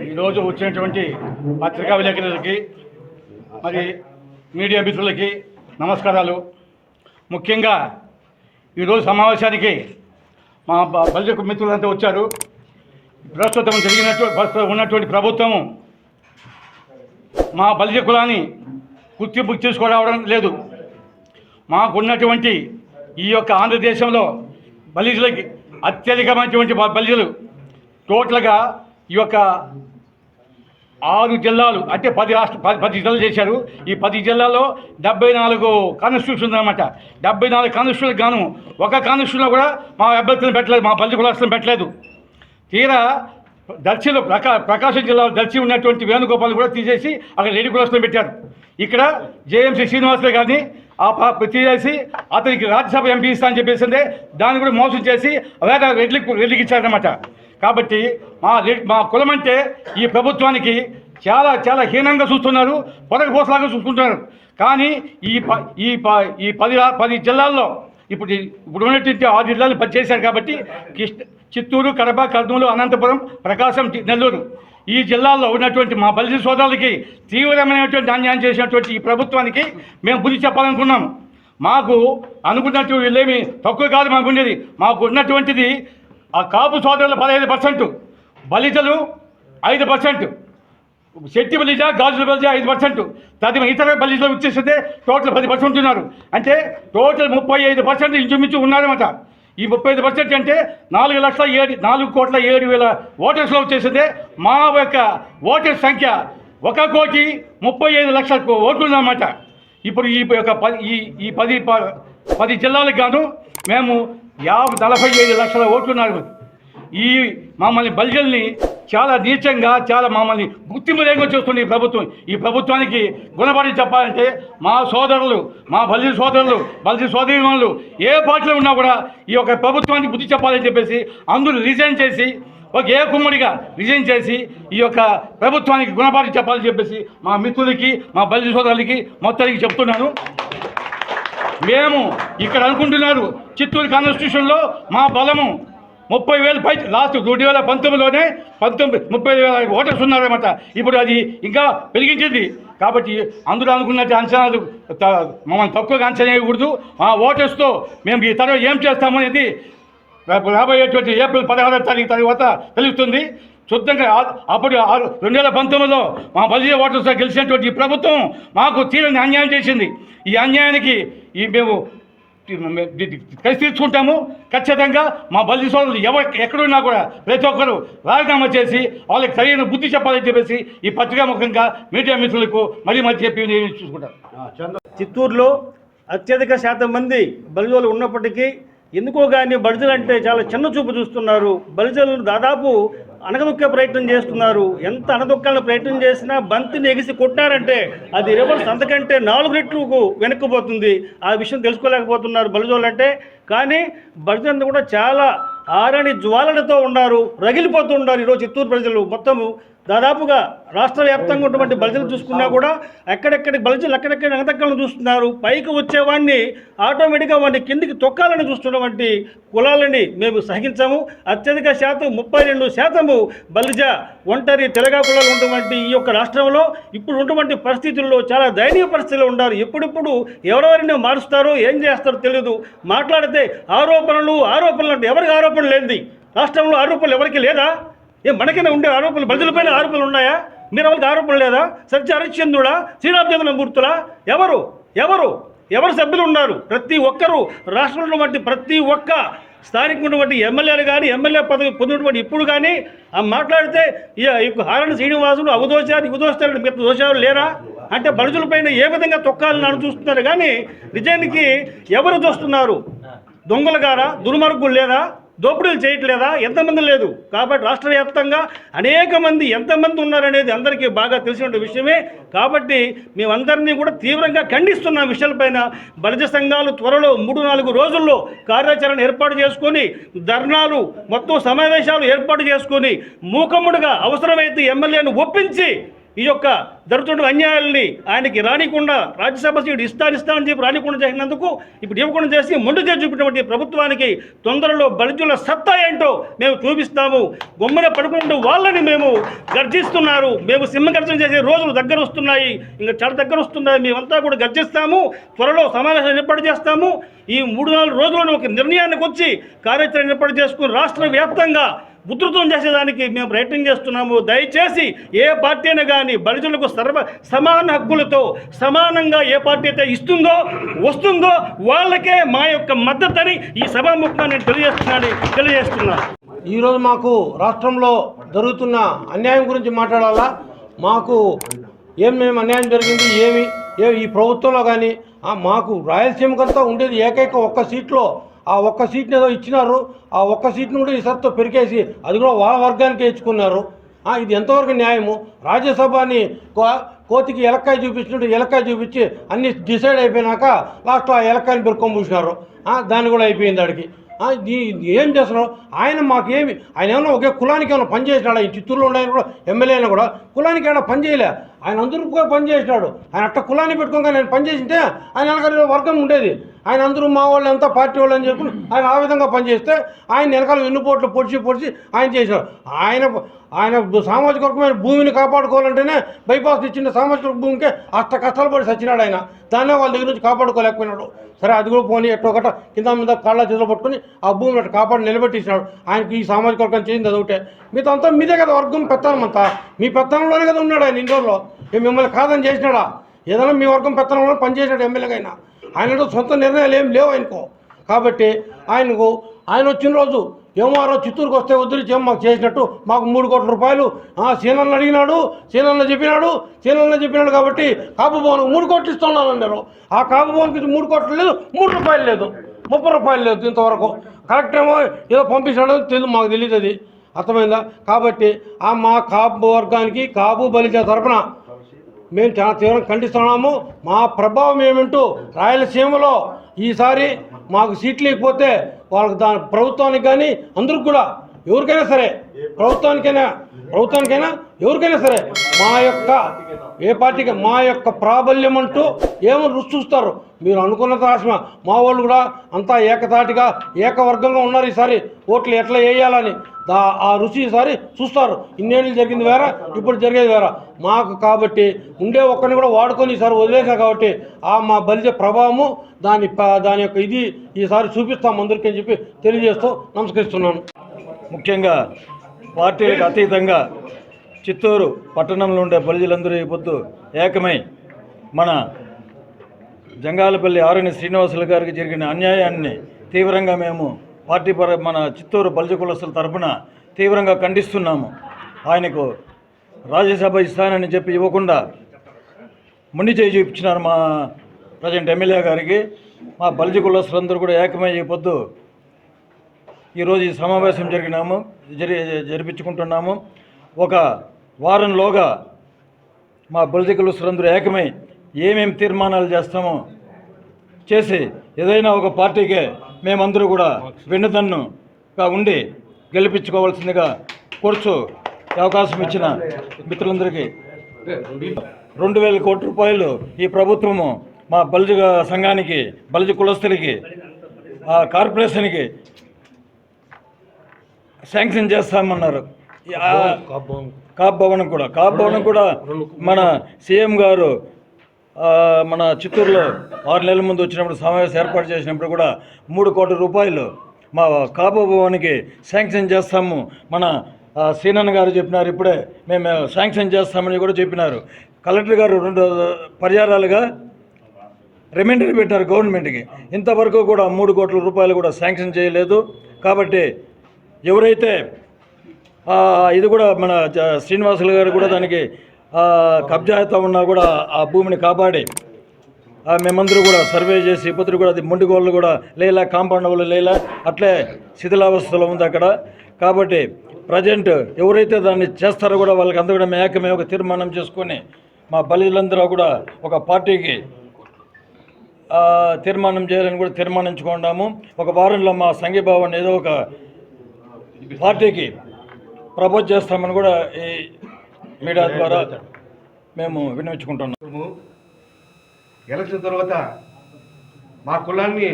ఈరోజు వచ్చినటువంటి పత్రికా విలేకరులకి మరి మీడియా మిత్రులకి నమస్కారాలు. ముఖ్యంగా ఈరోజు సమావేశానికి మా బ- మిత్రులంతా వచ్చారు. ప్రస్తుతం జరిగినట్టు ప్రస్తుతం ఉన్నటువంటి ప్రభుత్వము మా బలిజ కులాన్ని గుర్తింపు తీసుకురావడం లేదు. మాకున్నటువంటి ఈ యొక్క ఆంధ్రదేశంలో బలిజులకి అత్యధికమైనటువంటి బలిజలు. టోటల్గా ఈ యొక్క ఆరు జిల్లాలు అంటే పది రాష్ట్ర పది పది జిల్లాలు చేశారు. ఈ పది జిల్లాలో డెబ్బై నాలుగు కాన్స్టిట్యూషన్ ఉందన్నమాట డెబ్బై నాలుగు కాన్స్టిట్యూషన్ గాను ఒక కాన్స్టిట్యూషన్లో కూడా మా అభ్యర్థులను పెట్టలేదు మా పల్లె కులాస్తులను పెట్టలేదు. తీరా దర్శిలో ప్రకా ప్రకాశం జిల్లాలో దర్శి ఉన్నటువంటి వేణుగోపాల్ కూడా తీసేసి అక్కడ రెడ్డి కులాస్తులను పెట్టారు. ఇక్కడ జేఎంసీ శ్రీనివాసులు గారిని ఆ పా- తీసేసి అతనికి రాజ్యసభ ఎంపీ ఇస్తా అని చెప్పేసిందే. దాన్ని కూడా మోసం చేసి వేరే రెడ్లికి రెడ్లికి ఇచ్చారనమాట కాబట్టి మా రెడ్- మా కులం అంటే ఈ ప్రభుత్వానికి చాలా చాలా హీనంగా చూస్తున్నారు. పొరగపోసలాగా చూసుకుంటున్నారు. కానీ ఈ ప ఈ ప ఈ పది పది జిల్లాల్లో ఇప్పుడు ఇప్పుడు ఉన్నటువంటి ఆరు జిల్లాలు పనిచేశారు కాబట్టి కృష్ణ చిత్తూరు కడప కర్నూలు అనంతపురం ప్రకాశం నెల్లూరు. ఈ జిల్లాలో ఉన్నటువంటి మా బలిజ సోదరులకి తీవ్రమైనటువంటి అన్యాయం చేసినటువంటి ఈ ప్రభుత్వానికి మేము బుద్ధి చెప్పాలనుకున్నాం. మాకు అనుకున్నట్టు వీళ్ళేమి తక్కువ కాదు మాకు ఉండేది. మాకు ఉన్నటువంటిది ఆ కాపు సోదరులు పదహైదు పర్సెంట్ బలిజలు ఐదు పర్సెంట్ శెట్టి బలిజ గాజుల బలిజ ఐదు పర్సెంట్. తది ఇతర బలిజలు వచ్చేస్తే టోటల్ పది పర్సెంట్ ఉన్నారు. అంటే టోటల్ ముప్పై ఐదు పర్సెంట్ ఇంచుమించు ఉన్నారన్నమాట. ఈ ముప్పై ఐదు పర్సెంట్ అంటే నాలుగు లక్షల ఏడు నాలుగు కోట్ల ఏడు వేల ఓటర్స్లో వచ్చేసింది. మా యొక్క ఓటర్ సంఖ్య ఒక కోటి ముప్పై ఐదు లక్షల ఓట్లు ఉందన్నమాట ఇప్పుడు ఈ యొక్క పది ఈ ఈ పది ప- పది జిల్లాలకు గాను మేము యాభై నలభై ఐదు లక్షల ఓట్లు ఉన్నారు. ఈ మమ్మల్ని బల్జల్ని చాలా నీచంగా చాలా మమ్మల్ని గుర్తింపు లేకుండా చూస్తుంది ఈ ప్రభుత్వం. ఈ ప్రభుత్వానికి గుణపడి చెప్పాలంటే మా సోదరులు మా బల్లి సోదరులు బలిజ సోదరిమణులు ఏ పార్టీలో ఉన్నా కూడా ఈ యొక్క ప్రభుత్వానికి బుద్ధి చెప్పాలని చెప్పేసి అందరూ రిజైన్ చేసి ఒక ఏ కుమ్మడిగా రిజైన్ చేసి ఈ యొక్క ప్రభుత్వానికి గుణపాఠం చెప్పాలని చెప్పేసి మా మిత్రులకి మా బలి సోదరులకి మొత్తానికి చెప్తున్నాను. మేము ఇక్కడ అనుకుంటున్నారు చిత్తూరు కాన్స్టిట్యూషన్లో మా బలము ముప్పై వేలు పై లాస్ట్ రెండు వేల పంతొమ్మిదిలోనే పంతొమ్మిది ముప్పై వేల ఓటర్స్ ఉన్నారన్నమాట. ఇప్పుడు అది ఇంకా పెరిగించింది. కాబట్టి అందరూ అనుకున్నట్టు అంచనాలు త- మమ్మల్ని తక్కువగా అంచనా వేయకూడదు మా ఓటర్స్తో మేము ఈ తర్వాత ఏం చేస్తామనేది రాబోయేటువంటి ఏప్రిల్ పదహారో తారీఖు తర్వాత తెలుస్తుంది. శుద్ధంగా అప్పుడు ఆరు రెండు వేల పంతొమ్మిదిలో మా బలిజ ఓటర్స్తో గెలిచినటువంటి ఈ ప్రభుత్వం మాకు తీరని అన్యాయం చేసింది. ఈ అన్యాయానికి ఈ మేము కలిసి తీర్చుకుంటాము? ఖచ్చితంగా మా బలిజ సోదరులు ఎవరు ఎక్కడున్నా కూడా ప్రతి ఒక్కరు రాజీనామా చేసి వాళ్ళకి సరైన బుద్ధి చెప్పాలని చెప్పేసి ఈ పత్రికా ముఖంగా మీడియా మిత్రులకు మరీ మరీ చెప్పి నేను చూసుకుంటాను. చిత్తూరులో అత్యధిక శాతం మంది బలిజోలు ఉన్నప్పటికీ ఎందుకో కానీ బలిజలు అంటే చాలా చిన్న చూపు చూస్తున్నారు. బలిజలను దాదాపు అనగదొక్కే ప్రయత్నం చేస్తున్నారు. ఎంత అనదొక్కాలని ప్రయత్నం చేసినా బంతిని ఎగిసి కొట్టారంటే అది రివర్స్ అంతకంటే నాలుగు రెట్లకు వెనక్కిపోతుంది ఆ విషయం తెలుసుకోలేకపోతున్నారు బలిజోలు అంటే. కానీ బలిజలు కూడా చాలా ఆరని జ్వాలలతో ఉన్నారు. రగిలిపోతూ ఉన్నారు ఈరోజు చిత్తూరు ప్రజలు. మొత్తము దాదాపుగా రాష్ట్ర వ్యాప్తంగా ఉన్నటువంటి బలిజలు చూసుకున్నా కూడా ఎక్కడెక్కడి బలిజలు ఎక్కడెక్కడ వెనతక్కలను చూస్తున్నారు పైకి వచ్చేవాడిని ఆటోమేటిక్గా వాడిని కిందికి తొక్కాలని చూస్తున్నటువంటి కులాలని మేము సహించాము. అత్యధిక శాతం ముప్పై రెండు శాతము బలిజ ఒంటరి తెలగా కులాలు ఉన్నటువంటి ఈ యొక్క రాష్ట్రంలో ఇప్పుడు ఉన్నటువంటి పరిస్థితుల్లో చాలా దయనీయ పరిస్థితుల్లో ఉన్నారు. ఎప్పుడెప్పుడు ఎవరెవరిని మారుస్తారో ఏం చేస్తారో తెలియదు మాట్లాడితే ఆరోపణలు ఆరోపణలు అంటే ఎవరికి ఆరోపణ లేనిది? రాష్ట్రంలో ఆరోపణలు ఎవరికి లేదా? ఏ మనకైనా ఉండే ఆరోపణలు బలిజలపైన ఆరోపణలు ఉన్నాయా? మీరు వాళ్ళకి ఆరోపణ లేదా? సత్య హరిశ్చంద్రుడా శ్రీరామచంద్ర మూర్తులా? ఎవరు? ఎవరు? ఎవరు సభ్యులు ఉన్నారు? ప్రతి ఒక్కరూ రాష్ట్రంలో ఉన్నటువంటి ప్రతి ఒక్క స్థానికంగా ఉన్నటువంటి ఎమ్మెల్యేలు కానీ ఎమ్మెల్యే పదవి పొందినటువంటి ఇప్పుడు కానీ ఆ మాట్లాడితే ఈ యొక్క హారణ శ్రీనివాసులు అవదోషాలు ఇవదోశారు మిగతా దోషాలు లేరా? అంటే బడుజులపైన ఏ విధంగా తొక్కాలని నన్ను చూస్తున్నారు కానీ నిజానికి ఎవరు చూస్తున్నారు దొంగలు గారా? దుర్మార్గులు లేదా? దోపిడీలు చేయట్లేదా? ఎంతమంది లేదు. కాబట్టి రాష్ట్ర వ్యాప్తంగా అనేక మంది ఎంతమంది ఉన్నారనేది అందరికీ బాగా తెలిసిన విషయమే. కాబట్టి మేమందరినీ కూడా తీవ్రంగా ఖండిస్తున్న విషయాలపైన. బలిజ సంఘాలు త్వరలో మూడు నాలుగు రోజుల్లో కార్యాచరణ ఏర్పాటు చేసుకొని ధర్నాలు మొత్తం సమావేశాలు ఏర్పాటు చేసుకొని మూకమ్ముడుగా అవసరమైతే ఎమ్మెల్యేను ఒప్పించి ఈ యొక్క జరుగుతున్న అన్యాయాల్ని ఆయనకి రానికుండా రాజ్యసభ సీటు ఇస్తాను ఇస్తానని చెప్పి రానికుండా చేసినందుకు ఇప్పుడు ఇవ్వకుండా చేసి ముందు చేసి చూపినటువంటి ప్రభుత్వానికి తొందరలో బలిజుల సత్తా ఏంటో మేము చూపిస్తాము. గుమ్మన పడుకుంటూ వాళ్ళని మేము గర్జిస్తున్నారు. మేము సింహగర్జన చేసే రోజులు దగ్గర వస్తున్నాయి. ఇంకా చెడ దగ్గర వస్తున్నాయి. మేమంతా కూడా గర్జిస్తాము. త్వరలో సమావేశం ఏర్పాటు చేస్తాము. ఈ మూడు నాలుగు రోజుల్లో ఒక నిర్ణయానికి వచ్చి కార్యాచరణ ఏర్పాటు చేసుకుని రాష్ట్ర వ్యాప్తంగా ఉధృతం చేసేదానికి మేము ప్రయత్నం చేస్తున్నాము. దయచేసి ఏ పార్టీ అయినా కానీ బలిజులకు సర్వ సమాన హక్కులతో సమానంగా ఏ పార్టీ అయితే ఇస్తుందో వస్తుందో వాళ్ళకే మా యొక్క మద్దతని ఈ సభాముఖంగా నేను తెలియజేస్తున్నాను తెలియజేస్తున్నాను ఈరోజు మాకు రాష్ట్రంలో జరుగుతున్న అన్యాయం గురించి మాట్లాడాలా? మాకు ఏం మేము అన్యాయం జరిగింది ఏమి? ఏ ఈ ప్రభుత్వంలో కానీ మాకు రాయలసీమకంతా ఉండేది ఏకైక ఒక్క సీట్లో ఆ ఒక్క సీట్ని ఏదో ఇచ్చినారు ఆ ఒక్క సీట్ని కూడా ఈసారితో పెరికేసి అది కూడా వాళ్ళ వర్గానికి ఇచ్చుకున్నారు. ఇది ఎంతవరకు న్యాయము? రాజ్యసభని కో- కోతికి ఎలక్కాయ చూపించినట్టు ఎలక్కాయ చూపించి అన్ని డిసైడ్ అయిపోయినాక లాస్ట్లో ఆ ఎలక్కాయని పెరుకొని పూసినారు. ఆ, దాన్ని కూడా అయిపోయింది ఆడికి. ఏం చేస్తున్నారు ఆయన మాకేమి ఆయన ఏమన్నా ఒకే కులానికి ఏమైనా పని చేసినాడు? ఈ చిత్తూరులో ఉండే కూడా ఎమ్మెల్యే అయినా కూడా కులానికి ఏమైనా పని చేయలే. ఆయన అందరూ కూడా పనిచేసినాడు ఆయన అట్ట కులాన్ని పెట్టుకోగా ఆయన పనిచేసింటే ఆయన వెనకాల వర్గం ఉండేది. ఆయన అందరూ మా వాళ్ళు అంతా పార్టీ వాళ్ళు అని చెప్పి ఆయన ఆ విధంగా పనిచేస్తే ఆయన వెనకాల వెన్నుపోట్లు పొడిచి పొడిచి ఆయన చేశాడు ఆయన ఆయన సామాజిక వర్గమైన భూమిని కాపాడుకోవాలంటేనే బైపాస్ ఇచ్చిన సామాజిక వర్గ భూమికే అష్ట కష్టాలు పడి చచ్చినాడు ఆయన. దాన్నే వాళ్ళ దగ్గర నుంచి కాపాడుకోలేకపోయినాడు. సరే అది కూడా పోనీ ఎట్టో ఒకట కింద మీద కాళ్ళ చేతులు పట్టుకుని ఆ భూమిని అట్ట కాపాడి నిలబెట్టించినాడు ఆయనకి ఈ సామాజిక వర్గం చేసింది అదొకటే. మీతో అంతా మీదే కదా వర్గం పెత్తానమంతా. మీ పెత్తనంలోనే కదా ఉన్నాడు ఆయన ఇండోర్లో మిమ్మల్ని కాదని చేసినాడా? ఏదైనా మీ వర్గం పెత్తనంలో పనిచేసినాడు ఎమ్మెల్యేగా అయినా. ఆయన సొంత నిర్ణయాలు ఏం లేవు ఆయనకు. కాబట్టి ఆయనకు ఆయన వచ్చిన రోజు ఏమో చిత్తూరుకు వస్తే వదిలించి ఏమో మాకు చేసినట్టు మాకు మూడు కోట్ల రూపాయలు. సీనన్న అడిగినాడు సీనన్న చెప్పినాడు సీనన్న చెప్పినాడు కాబట్టి కాపు భవన్కి మూడు కోట్లు ఇస్తున్నాను అన్నారు. ఆ కాపు భవన్కి మూడు కోట్లు లేదు మూడు రూపాయలు లేదు ముప్పై రూపాయలు లేదు ఇంతవరకు. కరెక్ట్ ఏమో ఏదో పంపించాడో తెలియదు మాకు తెలియదు అది. అర్థమైందా? కాబట్టి ఆ మా కాపు వర్గానికి కాపు బలిజ తరపున మేము చాలా తీవ్రంగా ఖండిస్తున్నాము. మా ప్రభావం ఏమింటూ రాయలసీమలో ఈసారి మాకు సీట్లు ఇకపోతే వాళ్ళకి దాని ప్రభుత్వానికి కానీ అందరికి కూడా ఎవరికైనా సరే ప్రభుత్వానికైనా ప్రభుత్వానికైనా ఎవరికైనా సరే మా యొక్క ఏ పార్టీకి మా యొక్క ప్రాబల్యం అంటూ ఏమో రుచి చూస్తారు. మీరు అనుకున్నంత ఆశమ? మా వాళ్ళు కూడా అంతా ఏకతాటిగా ఏకవర్గంగా ఉన్నారు ఈసారి. ఓట్లు ఎట్లా వేయాలని దా ఆ రుచి ఈసారి చూస్తారు. ఇన్నేళ్ళు జరిగింది వేరే ఇప్పుడు జరిగేది వేరే? మాకు కాబట్టి ఉండే ఒక్కరిని కూడా వాడుకొని ఈసారి వదిలేసా కాబట్టి ఆ మా బలిజ ప్రభావము దాని దాని యొక్క ఇది ఈసారి చూపిస్తాం అందరికీ అని చెప్పి తెలియజేస్తూ నమస్కరిస్తున్నాను. ముఖ్యంగా పార్టీలకు అతీతంగా చిత్తూరు పట్టణంలో ఉండే ప్రజలందరూ ఈ పొద్దు ఏకమై మన జంగాలపల్లి ఆరుని శ్రీనివాసులు గారికి జరిగిన అన్యాయాన్ని తీవ్రంగా మేము పార్టీ పర మన చిత్తూరు బలిజ కులస్తుల తరపున తీవ్రంగా ఖండిస్తున్నాము. ఆయనకు రాజ్యసభ ఇస్తానని చెప్పి ఇవ్వకుండా మొండి చేయి చూపించినారు మా ప్రజెంట్ ఎమ్మెల్యే గారికి. మా బలిజ కులస్తులందరూ కూడా ఏకమై ఈ పొద్దు ఈరోజు ఈ సమావేశం జరిగినాము జరి జరిపించుకుంటున్నాము. ఒక వారంలోగా మా బలిజకులుసులందరూ ఏకమై ఏమేమి తీర్మానాలు చేస్తామో చేసి ఏదైనా ఒక పార్టీకే మేమందరూ కూడా వెన్నుదన్నుగా ఉండి గెలిపించుకోవాల్సిందిగా కోరుచు అవకాశం ఇచ్చిన మిత్రులందరికీ. రెండు వేల కోట్ల రూపాయలు ఈ ప్రభుత్వము మా బలిజ సంఘానికి బలిజ కులస్తులకి ఆ కార్పొరేషన్కి శాంక్షన్ చేస్తామన్నారు. కాప్ భవనం కూడా. కాప్ భవనం కూడా మన సీఎం గారు మన చిత్తూరులో ఆరు నెలల ముందు వచ్చినప్పుడు సమావేశం ఏర్పాటు చేసినప్పుడు కూడా మూడు కోట్ల రూపాయలు మా కాపు భవన్కి శాంక్షన్ చేస్తాము. మన ఆ, సీనన్న గారు చెప్పినారు ఇప్పుడే మేము శాంక్షన్ చేస్తామని కూడా చెప్పినారు. కలెక్టర్ గారు రెండు పర్యాయాలుగా రిమైండర్ పెట్టారు గవర్నమెంట్కి. ఇంతవరకు కూడా మూడు కోట్ల రూపాయలు కూడా శాంక్షన్ చేయలేదు. కాబట్టి ఎవరైతే ఇది కూడా మన శ్రీనివాసులు గారు కూడా దానికి ఆ, ఉన్నా కూడా ఆ భూమిని కాపాడి ఆ, మేమందరూ కూడా సర్వే చేసి ఇప్పుడు కూడా అది మొండిగోళ్ళు కూడా లేలా కాంపౌండ్ వాళ్ళు లేలా అట్లే శిథిలావస్థలో ఉంది అక్కడ. కాబట్టి ప్రజెంట్ ఎవరైతే దాన్ని చేస్తారో కూడా వాళ్ళకి అందరూ కూడా మేకమే ఒక తీర్మానం చేసుకొని మా బలిలందరూ కూడా ఒక పార్టీకి తీర్మానం చేయాలని కూడా తీర్మానించుకున్నాము ఒక వారంలో మా సంఘీభావాన్ని ఏదో ఒక పార్టీకి ప్రపోజ్ చేస్తామని కూడా ఈ మీడియా ద్వారా మేము విన్నవించుకుంటున్నాం. ఎలక్షన్ తర్వాత మా కులాన్ని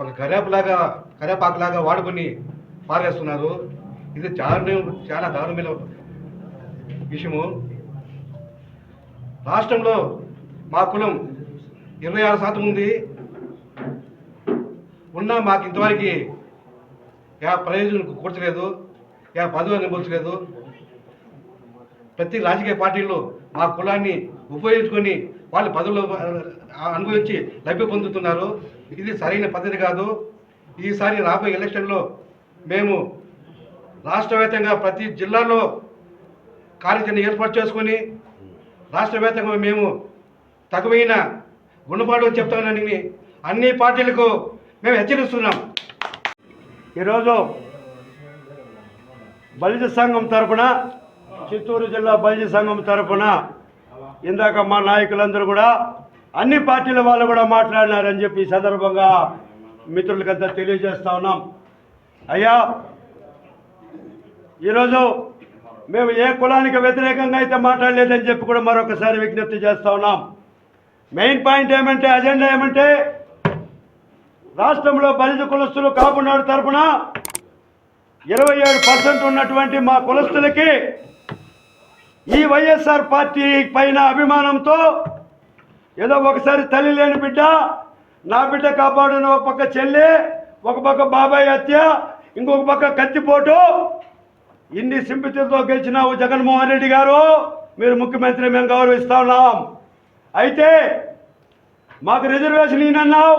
ఒక కరేపలాగా కరేపాకులాగా వాడుకొని పారేస్తున్నారు. ఇది చాలా చాలా దారుణమైన విషయము. రాష్ట్రంలో మా కులం ఇరవై ఆరు శాతం ఉంది. ఉన్నా మాకు ఇంతవరకు యా ప్రయోజనం కూర్చలేదు యా పదవి అనుభవించలేదు. ప్రతి రాజకీయ పార్టీలు మా కులాన్ని ఉపయోగించుకొని వాళ్ళు పదవులు అనుభవించి లబ్ధి పొందుతున్నారు. ఇది సరైన పద్ధతి కాదు. ఈసారి రాబోయే ఎలక్షన్లో మేము రాష్ట్రవ్యాప్తంగా ప్రతి జిల్లాలో కార్యాచరణ ఏర్పాటు చేసుకొని రాష్ట్రవ్యాప్తంగా మేము తగువైన గుణపాఠం చెప్తానని అన్ని పార్టీలకు మేము హెచ్చరిస్తున్నాం. ఈరోజు బలిజ సంఘం తరఫున చిత్తూరు జిల్లా బలిజ సంఘం తరఫున ఇందాక మా నాయకులందరూ కూడా అన్ని పార్టీల వాళ్ళు కూడా మాట్లాడినారని చెప్పి ఈ సందర్భంగా మిత్రులకంతా తెలియజేస్తా ఉన్నాం. అయ్యా ఈరోజు మేము ఏ కులానికి వ్యతిరేకంగా అయితే మాట్లాడలేదని చెప్పి కూడా మరొకసారి విజ్ఞప్తి చేస్తా ఉన్నాం. మెయిన్ పాయింట్ ఏమంటే అజెండా ఏమంటే రాష్ట్రంలో బలిజ కులస్తులు కాపునాడు తరపున ఇరవై ఏడు పర్సెంట్ ఉన్నటువంటి మా కులస్తులకి ఈ వైఎస్ఆర్ పార్టీ పైన అభిమానంతో ఏదో ఒకసారి తల్లి లేని బిడ్డ నా బిడ్డ కాపాడిన ఒక పక్క చెల్లి ఒక పక్క బాబాయ్ హత్య ఇంకొక పక్క కత్తిపోటు. ఇన్ని సింపతితో గెలిచినావు జగన్మోహన్ రెడ్డి గారు. మీరు ముఖ్యమంత్రి మేము గౌరవిస్తా ఉన్నాం. అయితే మాకు రిజర్వేషన్ ఈయనన్నావు.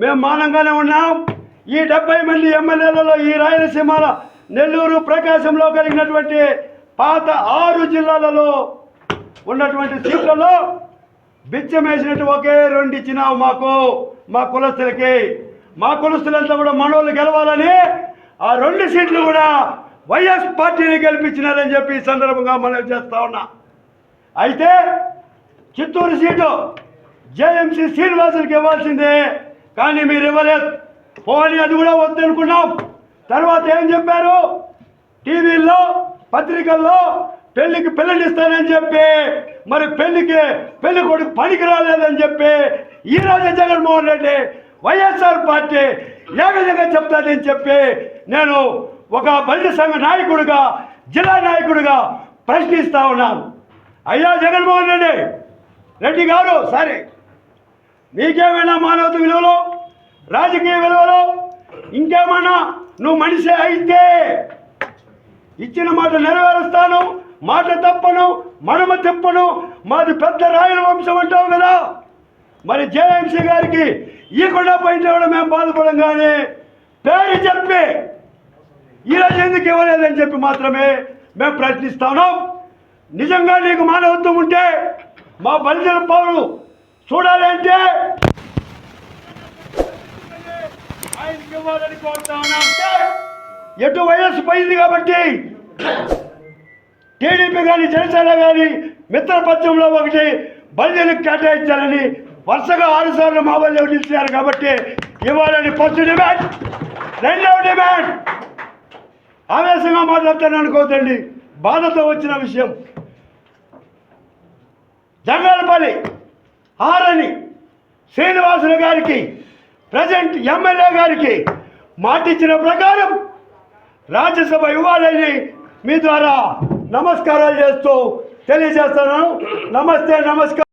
మేము మానంగానే ఉన్నాం. ఈ డెబ్బై మంది ఎమ్మెల్యేలలో ఈ రాయలసీమల నెల్లూరు ప్రకాశంలో కలిగినటువంటి పాత ఆరు జిల్లాలలో ఉన్నటువంటి సీట్లలో బిచ్చమేసినట్టు ఒకే రెండు ఇచ్చినావు మాకు మా కులస్తులకి. మా కులస్తులంతా కూడా మనోళ్ళు గెలవాలని ఆ రెండు సీట్లు కూడా వైఎస్ పార్టీని గెలిపించినారని చెప్పి ఈ సందర్భంగా మనం చేస్తా ఉన్నా. అయితే చిత్తూరు సీటు జేఎంసీ శ్రీనివాసులకి ఇవ్వాల్సిందే. కానీ మీరు ఇవ్వలేదు. పోనీ అది కూడా వద్దనుకున్నాం. తర్వాత ఏం చెప్పారు? టీవీల్లో పత్రికల్లో పెళ్ళికి పిల్లనిస్తానని చెప్పి మరి పెళ్ళికి పెళ్ళి కొడుకు పనికి రాలేదని చెప్పి ఈ జగన్మోహన్ రెడ్డి వైఎస్ఆర్ పార్టీ ఏ విధంగా చెప్తాదని చెప్పి నేను ఒక బలిత సంఘ నాయకుడిగా జిల్లా నాయకుడిగా ప్రశ్నిస్తా ఉన్నాను. అయ్యా జగన్మోహన్ రెడ్డి రెడ్డి గారు సరే. నీకేమైనా మానవత విలువలు రాజకీయ విలువలు ఇంకేమైనా నువ్వు మనిషి అయితే ఇచ్చిన మాట నెరవేరుస్తాను మాట తప్పను మనమ తప్పను మాది పెద్ద రాయల వంశం అంటావు కదా. మరి జేఎంసీ గారికి ఇవ్వకుండా పోయింటే కూడా మేము బాధపడం కానీ పేరు చెప్పి ఈరోజు ఎందుకు ఇవ్వలేదని చెప్పి మాత్రమే మేము ప్రశ్నిస్తాను నిజంగా నీకు మానవత్వం ఉంటే మా బలిజల పౌరులు చూడాలంటే ఆయనకి ఇవ్వాలని కోరుతా ఎటు వయస్సు పోయింది కాబట్టి టీడీపీ కానీ జనసేన కానీ మిత్రపక్షంలో ఒకటి బలిజలకు కేటాయించాలని వరుసగా ఆరుసార్లు మావల్లి మా వాళ్ళు నిలిచారు కాబట్టి ఇవ్వాలని ఫస్ట్ డిమాండ్ రెండవ డిమాండ్. ఆవేశంగా మాట్లాడతాను అనుకోవద్దండి బాధతో వచ్చిన విషయం. జంగాలపల్లి ఆరని శ్రీనివాసులు గారికి ప్రజెంట్ ఎమ్మెల్యే గారికి మాటిచ్చిన ప్రకారం రాజ్యసభ ఇవ్వాలని మీ ద్వారా నమస్కారాలు చేస్తూ తెలియజేస్తున్నాను. నమస్తే నమస్కారం.